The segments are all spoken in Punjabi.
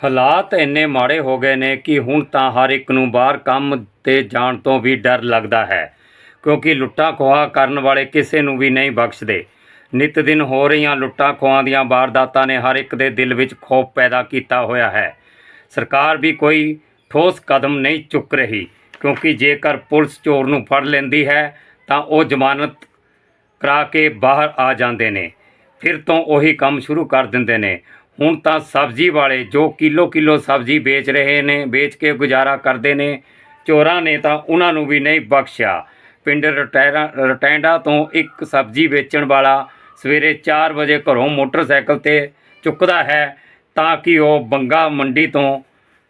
ਹਾਲਾਤ ਇੰਨੇ ਮਾੜੇ ਹੋ ਗਏ ਨੇ ਕਿ ਹੁਣ ਤਾਂ ਹਰ ਇੱਕ ਨੂੰ ਬਾਹਰ ਕੰਮ ਤੇ ਜਾਣ ਤੋਂ ਵੀ ਡਰ ਲੱਗਦਾ ਹੈ, ਕਿਉਂਕਿ ਲੁੱਟਾਂ ਖੋਹਾ ਕਰਨ ਵਾਲੇ ਕਿਸੇ ਨੂੰ ਵੀ ਨਹੀਂ ਬਖਸ਼ਦੇ। ਨਿਤ ਦਿਨ ਹੋ ਰਹੀਆਂ ਲੁੱਟਾਂ ਖੋਹਾਂ ਦੀਆਂ ਵਾਰਦਾਤਾਂ ਨੇ ਹਰ ਇੱਕ ਦੇ ਦਿਲ ਵਿੱਚ ਖੋਫ ਪੈਦਾ ਕੀਤਾ ਹੋਇਆ ਹੈ। ਸਰਕਾਰ ਵੀ ਕੋਈ ਠੋਸ ਕਦਮ ਨਹੀਂ ਚੁੱਕ ਰਹੀ, ਕਿਉਂਕਿ ਜੇਕਰ ਪੁਲਿਸ ਚੋਰ ਨੂੰ ਫੜ ਲੈਂਦੀ ਹੈ, ਤਾਂ ਉਹ ਜ਼ਮਾਨਤ ਕਰਾ ਕੇ ਬਾਹਰ ਆ ਜਾਂਦੇ ਨੇ। ਫਿਰ ਤੋਂ ਉਹੀ ਕੰਮ ਸ਼ੁਰੂ ਕਰ ਦਿੰਦੇ ਨੇ। ਹੁਣ ਤਾਂ ਸਬਜ਼ੀ ਵਾਲੇ ਜੋ ਕਿਲੋ ਕਿਲੋ ਸਬਜ਼ੀ ਵੇਚ ਰਹੇ ਨੇ, ਵੇਚ ਕੇ ਗੁਜ਼ਾਰਾ ਕਰਦੇ ਨੇ, ਚੋਰਾਂ ਨੇ ਤਾਂ ਉਹਨਾਂ ਨੂੰ ਵੀ ਨਹੀਂ ਬਖਸ਼ਿਆ। ਪਿੰਡ ਰਟੈਰਾ, ਰਟੈਂਡਾ ਤੋਂ ਇੱਕ ਸਬਜ਼ੀ ਵੇਚਣ ਵਾਲਾ ਸਵੇਰੇ 4 ਵਜੇ ਘਰੋਂ ਮੋਟਰਸਾਈਕਲ ਤੇ ਚੁੱਕਦਾ ਹੈ ਤਾਂ ਕਿ ਉਹ ਬੰਗਾ ਮੰਡੀ ਤੋਂ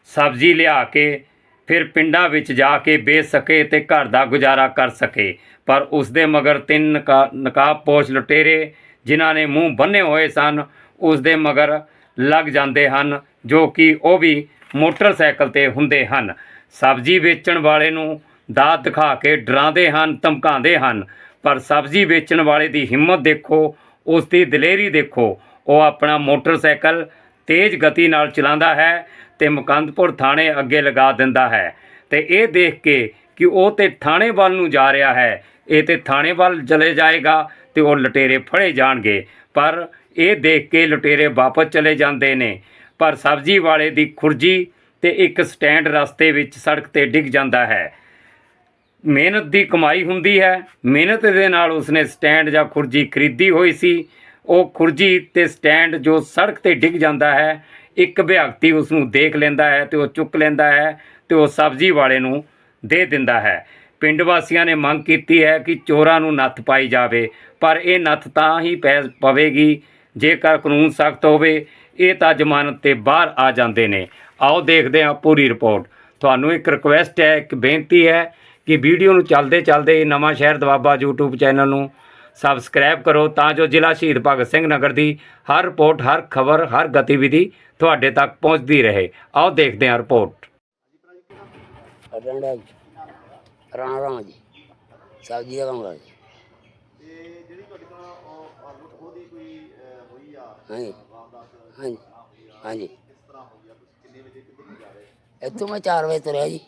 ਸਬਜ਼ੀ ਲਿਆ ਕੇ ਫਿਰ ਪਿੰਡਾਂ ਵਿੱਚ ਜਾ ਕੇ ਵੇਚ ਸਕੇ ਤੇ ਘਰ ਦਾ ਗੁਜ਼ਾਰਾ ਕਰ ਸਕੇ। ਪਰ ਉਸ ਦੇ ਮਗਰ ਤਿੰਨ ਨਕਾ- ਨਕਾਬਪੋਸ਼ ਲੁਟੇਰੇ ਜਿਨ੍ਹਾਂ ਨੇ ਮੂੰਹ ਬੰਨੇ ਹੋਏ ਸਨ ਉਸ ਦੇ ਮਗਰ ਲੱਗ ਜਾਂਦੇ ਹਨ, ਜੋ ਕਿ ਉਹ ਵੀ ਮੋਟਰਸਾਈਕਲ ਤੇ ਹੁੰਦੇ ਹਨ। ਸਬਜ਼ੀ ਵੇਚਣ ਵਾਲੇ ਨੂੰ ਦਾਤ ਦਿਖਾ ਕੇ ਡਰਾਉਂਦੇ ਹਨ, ਧਮਕਾਉਂਦੇ ਹਨ, ਪਰ ਸਬਜ਼ੀ ਵੇਚਣ ਵਾਲੇ ਦੀ ਹਿੰਮਤ ਦੇਖੋ, ਉਸ ਦੀ ਦਲੇਰੀ ਦੇਖੋ। ਉਹ ਆਪਣਾ ਮੋਟਰਸਾਈਕਲ ਤੇਜ਼ ਗਤੀ ਨਾਲ ਚਲਾਉਂਦਾ ਹੈ ਤੇ ਮੁਕੰਦਪੁਰ ਥਾਣੇ ਅੱਗੇ ਲਗਾ ਦਿੰਦਾ ਹੈ। ਤੇ ਇਹ ਦੇਖ ਕੇ ਕਿ ਉਹ ਤੇ ਥਾਣੇ ਵੱਲ ਨੂੰ ਜਾ ਰਿਹਾ ਹੈ। ਇਹ ਤੇ ਥਾਣੇ ਵੱਲ ਚਲੇ ਜਾਏਗਾ ਤੇ ਉਹ ਲਟੇਰੇ ਫੜੇ ਜਾਣਗੇ। ਪਰ ਇਹ ਦੇਖ ਕੇ ਲੁਟੇਰੇ ਵਾਪਸ ਚਲੇ ਜਾਂਦੇ ਨੇ। ਪਰ ਸਬਜ਼ੀ ਵਾਲੇ ਦੀ ਖੁਰਜੀ ਤੇ ਇੱਕ ਸਟੈਂਡ ਰਸਤੇ ਵਿੱਚ ਸੜਕ ਤੇ ਡਿੱਗ ਜਾਂਦਾ ਹੈ। ਮਿਹਨਤ ਦੀ ਕਮਾਈ ਹੁੰਦੀ ਹੈ। ਮਿਹਨਤ ਦੇ ਨਾਲ ਉਸਨੇ ਸਟੈਂਡ ਜਾਂ ਖੁਰਜੀ ਖਰੀਦੀ ਹੋਈ ਸੀ। ਉਹ ਖੁਰਜੀ ਤੇ ਸਟੈਂਡ ਜੋ ਸੜਕ ਤੇ ਡਿੱਗ ਜਾਂਦਾ ਹੈ, ਇੱਕ ਵਿਅਕਤੀ ਉਸ ਨੂੰ ਦੇਖ ਲੈਂਦਾ ਹੈ ਤੇ ਉਹ ਚੁੱਕ ਲੈਂਦਾ ਹੈ ਤੇ ਉਹ ਸਬਜ਼ੀ ਵਾਲੇ ਨੂੰ ਦੇ ਦਿੰਦਾ ਹੈ। ਪਿੰਡ ਵਾਸੀਆਂ ਨੇ ਮੰਗ ਕੀਤੀ ਹੈ ਕਿ ਚੋਰਾਂ ਨੂੰ ਨੱਥ ਪਾਈ ਜਾਵੇ, ਪਰ ਇਹ ਨੱਥ ਤਾਂ ਹੀ ਪੈ, ਪਵੇਗੀ ਜੇਕਰ ਕਾਨੂੰਨ ਸਖਤ ਹੋਵੇ, ਇਹ ਤਾਂ ਜ਼ਮਾਨਤ ਤੇ ਬਾਹਰ ਆ ਜਾਂਦੇ ਨੇ। ਆਓ ਦੇਖਦੇ ਹਾਂ ਪੂਰੀ ਰਿਪੋਰਟ। ਤੁਹਾਨੂੰ ਇੱਕ ਰਿਕੁਐਸਟ ਹੈ, ਇੱਕ ਬੇਨਤੀ ਹੈ ਕਿ ਵੀਡੀਓ ਨੂੰ ਚੱਲਦੇ ਚੱਲਦੇ ਨਵਾਂ ਸ਼ਹਿਰ ਦਵਾਬਾ YouTube ਚੈਨਲ ਨੂੰ ਸਬਸਕ੍ਰਾਈਬ ਕਰੋ, ਤਾਂ ਜੋ ਜ਼ਿਲ੍ਹਾ ਸ਼ਹੀਦ ਭਗਤ ਸਿੰਘ ਨਗਰ ਦੀ ਹਰ ਰਿਪੋਰਟ, ਹਰ ਖਬਰ, ਹਰ ਗਤੀਵਿਧੀ ਤੁਹਾਡੇ ਤੱਕ ਪਹੁੰਚਦੀ ਰਹੇ। ਆਓ ਦੇਖਦੇ ਹਾਂ ਰਿਪੋਰਟ। ਅਟੈਂਡਾ ਰਾਣਾ ਰਾਣਾ ਜੀ। ਸਬਜ਼ੀ ਦਾ ਕੰਮ ਕਰਦਾ ਤੇ ਜਿਹੜੀ ਤੁਹਾਡੇ ਕੋਲ ਉਹ ਆਲੂ ਉਹਦੀ ਕੋਈ ਅਹ, ਹੋਈ ਆ ਹਾਂਜੀ। ਹਾਂਜੀ। ਹਾਂਜੀ। ਇੱਥੋਂ ਮੈਂ 4 ਵਜੇ ਤੁਰਿਆ ਜੀ।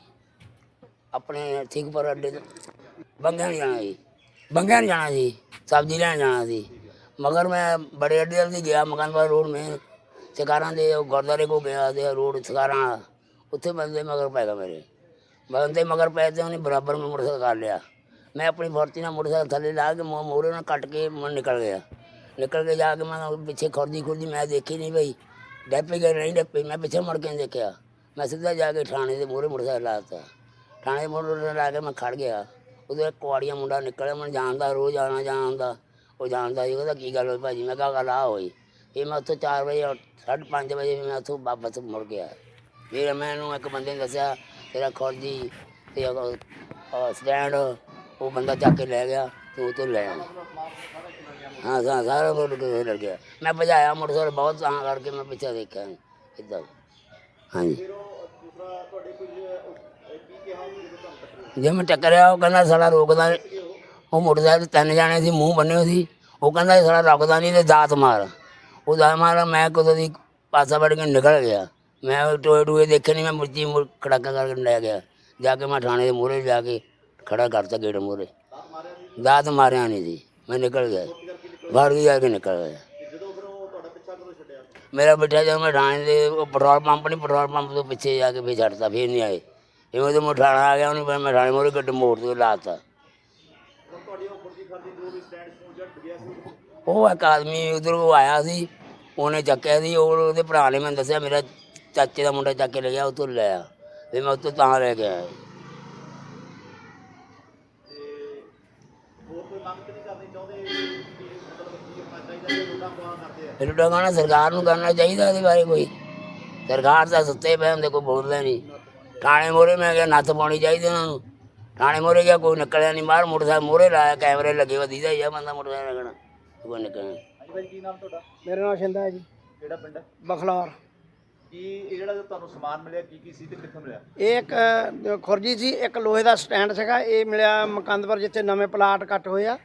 ਆਪਣੇ ਠੀਕਪੁਰ ਅੱਡੇ ਤੋਂ। ਬੰਗਿਆਂ ਨੂੰ ਜਾਣਾ ਜੀ। ਬੰਗਿਆਂ ਨੂੰ ਜਾਣਾ ਜੀ। ਸਬਜ਼ੀ ਲੈਣ ਜਾਣਾ ਸੀ। ਮਗਰ ਮੈਂ ਬੜੇ ਅੱਡੇ ਵੱਲ ਦੀ ਗਿਆ। ਮਕਾਨਪੁਰ ਰੋਡ ਮੇਨ ਸਕਾਰਾਂ ਦੇ ਉਹ ਗੁਰਦੁਆਰੇ ਕੋ ਗਿਆ ਤੇ ਰੋਡ ਸਕਾਰਾਂ ਉੱਥੇ ਬੰਦੇ ਮਗਰ ਪੈ ਗਏ ਮੇਰੇ। ਬੰਦੇ ਮਗਰ ਪੈ ਤੇ ਉਹਨੇ ਬਰਾਬਰ ਮੈਂ ਮੋਟਰਸਾਈਕਲ ਕਰ ਲਿਆ। ਮੈਂ ਆਪਣੀ ਫੋਰਤੀ ਨਾਲ ਮੋਟਰਸਾਈਕਲ ਥੱਲੇ ਲਾ ਕੇ ਮੋ- ਮੋਹਰੇ ਨਾਲ ਕੱਟ ਕੇ ਮੈਂ ਨਿਕਲ ਗਿਆ। ਨਿਕਲ ਕੇ ਜਾ ਕੇ ਮੈਂ ਪਿੱਛੇ ਖੁਰਦੀ ਖੁਰਦੀ ਮੈਂ ਦੇਖੀ ਨਹੀਂ ਬਈ। ਡੱਪੇ ਗਏ, ਨਹੀਂ ਡੱਪੇ, ਮੈਂ ਪਿੱਛੇ ਮੁੜ ਕੇ ਨਹੀਂ ਦੇਖਿਆ। ਮੈਂ ਸਿੱਧਾ ਜਾ ਕੇ ਥਾਣੇ ਦੇ ਮੋਹਰੇ ਮੋਟਰਸਾਈਕਲ ਲਾਤਾ ਥਾਣੇ ਦੇ ਮੋਹਰੇ ਲਾ ਕੇ ਮੈਂ ਖੜ ਗਿਆ। ਉਹਦੇ ਇੱਕ ਕੁਆੜੀਆ ਮੁੰਡਾ ਨਿਕਲਿਆ ਮੈਂ ਜਾਣਦਾ, ਰੋਜ਼ ਆਣਾ ਜਾਣਦਾ। ਉਹ ਜਾਣਦਾ ਜੀ, ਉਹਦਾ ਕੀ ਗੱਲ ਹੋਈ ਭਾਜੀ? ਮੈਂ ਕਿਹਾ ਗੱਲ ਆ ਹੋਈ। ਇਹ ਮੈਂ ਉੱਥੋਂ 4 ਵਜੇ 5:30 ਵਜੇ ਮੈਂ ਉੱਥੋਂ ਵਾਪਸ ਮੁੜ ਗਿਆ। ਫਿਰ ਮੈਂ ਇਹਨੂੰ ਇੱਕ ਬੰਦੇ ਨੇ ਦੱਸਿਆ, ਤੇਰਾ ਖੁਰਜੀ ਤੇ ਸਟੈਂਡ ਉਹ ਬੰਦਾ ਚੱਕ ਕੇ ਲੈ ਗਿਆ। ਤੇ ਉਹ ਤੋਂ ਲੈ ਆਇਆ ਹਾਂ, ਸਾ, ਸਾਰਾ ਮੁੜ ਕੇ ਲੜ ਗਿਆ ਮੈਂ ਭਜਾਇਆ, ਮੋਟਰਸਾਈਕਲ ਬਹੁਤ ਤਾਂ ਕਰਕੇ ਮੈਂ ਪਿੱਛੇ ਦੇਖਿਆ ਇੱਦਾਂ ਹਾਂਜੀ। ਫਿਰ ਜੇ ਮੈਂ ਟੱਕਰਿਆ, ਉਹ ਕਹਿੰਦਾ ਸਾਲਾ ਰੋਕਦਾ ਉਹ ਮੋਟਰਸਾਈਕਲ ਤਿੰਨ ਜਾਣੇ ਸੀ, ਮੂੰਹ ਬੰਨੇ ਹੋਏ ਸੀ। ਉਹ ਕਹਿੰਦਾ ਇਹ ਸਾਲਾ ਰੁਕਦਾ ਨਹੀਂ ਤੇ ਦਾਤ ਮਾਰ। ਉਹ ਦਾਤ ਮਾਰ, ਮੈਂ ਕਦੋਂ ਦੀ ਪਾਸਾ ਵੜ ਕੇ ਨਿਕਲ ਗਿਆ। ਮੈਂ ਉਹ ਟੋਏ ਟੋਏ ਦੇਖੇ ਨਹੀਂ ਮੈਂ ਮੁਰਜੀ ਮੁਰ, ਖੜਾਕਾ ਕਰਕੇ ਲੈ ਗਿਆ। ਜਾ ਕੇ ਮੈਂ ਥਾਣੇ ਦੇ ਮੂਹਰੇ ਜਾ ਕੇ ਖੜਾ ਕਰਤਾ ਗੇਟ ਮੂਹਰੇ। ਦਾਤ ਮਾਰਿਆ ਨਹੀਂ ਸੀ ਮੈਂ ਨਿਕਲ ਗਿਆ। ਬਾਹਰ ਜਾ ਕੇ ਨਿਕਲ ਗਿਆ। ਜਦੋਂ ਫਿਰ ਉਹ ਤੁਹਾਡਾ ਪਿੱਛਾ ਕਦੋਂ ਛੱਡਿਆ ਮੇਰਾ ਬੇਟਾ ਜਦੋਂ ਮੈਂ ਥਾਣੇ ਦੇ ਉਹ ਪੈਟਰੋਲ ਪੰਪ ਨਹੀਂ ਪੈਟਰੋਲ ਪੰਪ ਤੋਂ ਪਿੱਛੇ ਜਾ ਕੇ ਫੇਰ ਛੱਡਤਾ, ਫਿਰ ਨਹੀਂ ਆਏ। ਜਿਵੇਂ ਤੋਂ ਮਠਾਣਾ ਆ ਗਿਆ, ਉਹਨੇ ਫਿਰ ਮੈਂ ਥਾਣੇ ਮੋਰੇ ਗੱਡ ਮੋੜ ਤੇ ਲਾਤਾ। ਹੁਣ ਤੁਹਾਡੀ ਉਹ ਖੁਰਜੀ ਖਰਦੀ ਜੋ ਵੀ ਸਟੈਂਡ ਸਟੂਡ ਜੱਟ ਗਿਆ ਸੀ ਉਹ ਇੱਕ ਆਦਮੀ ਉਧਰੋਂ ਆਇਆ ਸੀ, ਉਹਨੇ ਚੱਕਿਆ ਸੀ, ਉਹ ਉਹਦੇ ਭਰਾ ਨੇ ਮੈਨੂੰ ਦੱਸਿਆ, ਮੇਰਾ ਚਾਚੇ ਦਾ ਮੁੰਡਾ ਚੱਕ ਕੇ ਲੈ ਗਿਆ, ਉਹ ਤੋਂ ਲੈ ਆ। ਵੀ ਮੈਂ ਉੱਥੋਂ ਤਾਂ ਲੈ ਕੇ ਆਇਆ। ਫਿਰ ਗਾਣਾ ਸਰਕਾਰ ਨੂੰ ਕਰਨਾ ਚਾਹੀਦਾ ਇਹਦੇ ਬਾਰੇ ਕੋਈ। ਸਰਕਾਰ ਤਾਂ ਸੁੱਤੇ ਪਏ ਹੁੰਦੇ ਕੋਈ ਬੋਲਦਾ ਨਹੀਂ। ਥਾਣੇ ਮੋਰੇ ਮੈਂ ਕਿਹਾ ਨੱਥ ਪਾਉਣੀ ਚਾਹੀਦੀ ਉਹਨਾਂ ਨੂੰ। ਥਾਣੇ ਮੋਰੇ ਗਿਆ ਕੋਈ ਨਿਕਲਿਆ ਨਹੀਂ ਬਾਹਰ ਮੋਟਰਸਾਈਕਲ ਮੋਰੇ ਲਾਇਆ ਕੈਮਰੇ ਲੱਗੇ ਵਧੀਦਾ ਹੀ ਆ ਬੰਦਾ ਮੋਟਰਸਾਈਕਲ ਲੱਗਣਾ ਕੋਈ ਨਿਕਲਣਾ ਹਾਂਜੀ ਭਾਈ ਕੀ ਨਾਮ ਤੁਹਾਡਾ? ਮੇਰਾ ਨਾਮ ਸ਼ਿੰਦਾ ਹੈ ਜੀ। ਕਿਹੜਾ ਪਿੰਡ ਹੈ? ਬਖਲਾਰ। ਕੀ ਇਹ ਜਿਹੜਾ ਤੁਹਾਨੂੰ ਸਮਾਨ ਮਿਲਿਆ ਕੀ ਕੀ ਸੀ ਤੇ ਕਿੱਥੋਂ ਮਿਲਿਆ? ਇਹ ਇੱਕ ਅ, ਖੁਰਜੀ ਸੀ ਇੱਕ ਲੋਹੇ ਦਾ ਸਟੈਂਡ ਸੀਗਾ। ਇਹ ਮਿਲਿਆ ਮਕੰਦਪੁਰ ਜਿੱਥੇ ਨਵੇਂ ਪਲਾਟ ਕੱਟ ਹੋਏ ਆ।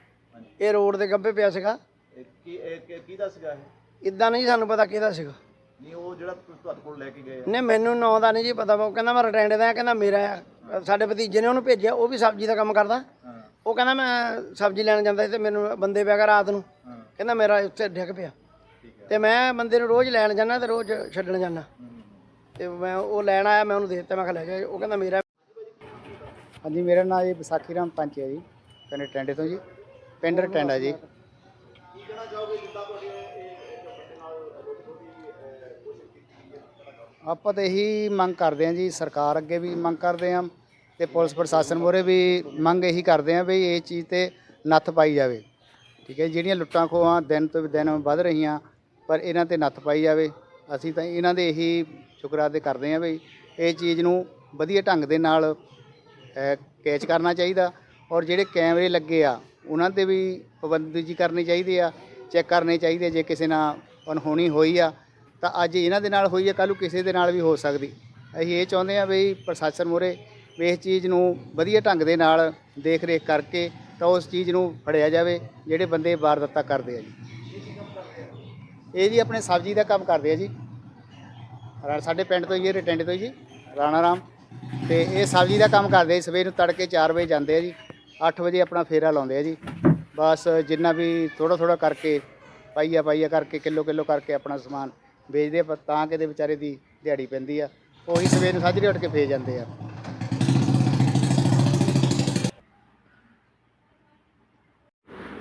ਇਹ ਰੋਡ ਦੇ ਗੱਬੇ ਪਿਆ ਸੀਗਾ। ਇਹ ਕੀ ਇਹ ਕੀ- ਕਿਹਦਾ ਸੀਗਾ ਇਹ? ਇਦਾਂ ਨਹੀਂ ਸਾਨੂੰ ਪਤਾ ਕਿਹਦਾ ਸੀਗਾ। ਨਹੀਂ ਉਹ ਜਿਹੜਾ ਤੁ- ਤੁਹਾਡੇ ਕੋਲ ਲੈ ਕੇ ਗਏ ਆ। ਨੇ ਮੈਨੂੰ ਨਾਂ ਦਾ ਨਹੀਂ ਜੀ ਪਤਾ ਉਹ ਕਹਿੰਦਾ ਮੈਂ ਰਟੈਂਡੇ ਦਾ ਆ, ਕਹਿੰਦਾ ਮੇਰਾ ਆ। ਸਾਡੇ ਭਤੀਜੇ ਨੇ ਉਹਨੂੰ ਭੇਜਿਆ ਉਹ ਵੀ ਸਬਜ਼ੀ ਦਾ ਕੰਮ ਕਰਦਾ। ਹਾਂ। ਉਹ ਕਹਿੰਦਾ ਮੈਂ ਸਬਜ਼ੀ ਲੈਣ ਜਾਂਦਾ ਸੀ ਤੇ ਮੈਨੂੰ ਬੰਦੇ ਪਿਆ ਕਰ ਰਾਤ ਨੂੰ। ਹਾਂ। ਕਹਿੰਦਾ ਮੇਰਾ ਉੱਥੇ ਡਿੱਗ ਪਿਆ। ਠੀਕ ਹੈ ਤੇ ਮੈਂ ਬੰਦੇ ਨੂੰ ਰੋਜ਼ ਲੈਣ ਜਾਂਦਾ ਤੇ ਰੋਜ਼ ਛੱਡਣ ਜਾਂਦਾ। ਤੇ ਮੈਂ ਉਹ ਲੈਣ ਆਇਆ ਮੈਂ ਉਹਨੂੰ ਦੇ ਦਿੱਤਾ ਮੈਂ ਕਿਹਾ ਲੈ ਜਾ। ਉਹ ਕਹਿੰਦਾ ਮੇਰਾ ਹਾਂਜੀ ਮੇਰਾ ਨਾਮ ਜੀ ਵਿਸਾਖੀ ਰਾਮ ਪੰਚ ਹੈ ਜੀ। ਪਿੰਡ ਟੈਂਡੇ ਤੋਂ ਜੀ। ਪਿੰਡ ਟੈਂਡਾ ਜੀ। ਆਪਾਂ ਤਾਂ ਇਹੀ ਮੰਗ ਕਰਦੇ ਹਾਂ ਜੀ, ਸਰਕਾਰ ਅੱਗੇ ਵੀ ਮੰਗ ਕਰਦੇ ਹਾਂ ਤੇ ਪੁਲਿਸ ਪ੍ਰਸ਼ਾਸਨ ਮੋਰੇ ਵੀ ਮੰਗ ਇਹੀ ਕਰਦੇ ਹਾਂ ਵੀ ਇਹ ਚੀਜ਼ ਤੇ ਨੱਥ ਪਾਈ ਜਾਵੇ। ਠੀਕ ਹੈ ਜਿਹੜੀਆਂ ਲੁੱਟਾਂ ਖੋਹਾਂ ਦਿਨ ਤੋਂ ਦਿਨ ਵੱਧ ਰਹੀਆਂ, ਪਰ ਇਹਨਾਂ ਤੇ ਨੱਥ ਪਾਈ ਜਾਵੇ। ਅਸੀਂ ਤਾਂ ਇਹਨਾਂ ਦੇ ਇਹੀ ਸ਼ੁਕਰਾਦੇ ਕਰਦੇ ਹਾਂ ਵੀ ਇਹ ਚੀਜ਼ ਨੂੰ ਵਧੀਆ ਢੰਗ ਦੇ ਨਾਲ ਕੈਚ ਕਰਨਾ ਚਾਹੀਦਾ ਔਰ ਜਿਹੜੇ ਕੈਮਰੇ ਲੱਗੇ ਆ, ਉਹਨਾਂ ਤੇ ਵੀ ਪਾਬੰਦੀ ਜੀ ਕਰਨੀ ਚਾਹੀਦੀ ਆ, ਚੈੱਕ ਕਰਨੇ ਚਾਹੀਦੇ ਜੇ ਕਿਸੇ ਨਾਲ ਅਨਹੋਣੀ ਹੋਈ ਆ ਤਾਂ ਅੱਜ ਇਹਨਾਂ ਦੇ ਨਾਲ ਹੋਈ ਹੈ, ਕੱਲ੍ਹ ਨੂੰ ਕਿਸੇ ਦੇ ਨਾਲ ਵੀ ਹੋ ਸਕਦੀ। ਅਸੀਂ ਇਹ ਚਾਹੁੰਦੇ ਆ ਵੀ ਪ੍ਰਸ਼ਾਸਨ ਮੂਹਰੇ ਵੀ ਇਸ ਚੀਜ਼ ਨੂੰ ਵਧੀਆ ਢੰਗ ਦੇ ਨਾਲ ਦੇਖ ਰੇਖ ਕਰਕੇ ਤਾਂ ਉਸ ਚੀਜ਼ ਨੂੰ ਫੜਿਆ ਜਾਵੇ, ਜਿਹੜੇ ਬੰਦੇ ਵਾਰਦਾਤਾਂ ਕਰਦੇ ਆ ਜੀ। ਇਹ ਜੀ ਆਪਣੇ ਸਬਜ਼ੀ ਦਾ ਕੰਮ ਕਰਦੇ ਆ ਜੀ। ਸਾਡੇ ਪਿੰਡ ਤੋਂ ਹੀ ਰਟੈਂਡ ਤੋਂ ਜੀ, ਰਾਣਾ ਰਾਮ। ਤੇ ਇਹ ਸਬਜ਼ੀ ਦਾ ਕੰਮ ਕਰਦੇ ਆ ਸਵੇਰ ਨੂੰ ਤੜਕੇ 4 ਵਜੇ ਜਾਂਦੇ ਆ ਜੀ। 8 ਵਜੇ ਆਪਣਾ ਫੇਰਾ ਲਾਉਂਦੇ ਆ ਜੀ। ਬਸ ਜਿੰਨਾ ਵੀ ਥੋੜਾ ਥੋੜਾ ਕਰਕੇ ਪਾਈਆ ਪਾਈਆ ਕਰਕੇ ਕਿਲੋ ਕਿਲੋ ਕਰਕੇ ਆਪਣਾ ਸਮਾਨ ਵੇਚਦੇ ਆ, ਪਰ ਤਾਂ ਕਿਤੇ ਵਿਚਾਰੇ ਦੀ ਦਿਹਾੜੀ ਪੈਂਦੀ ਆ। ਉਹੀ ਸਵੇਰ ਨੂੰ ਸਾਜਰੇ ਉੱਠ ਕੇ ਫੇਰ ਜਾਂਦੇ ਆ।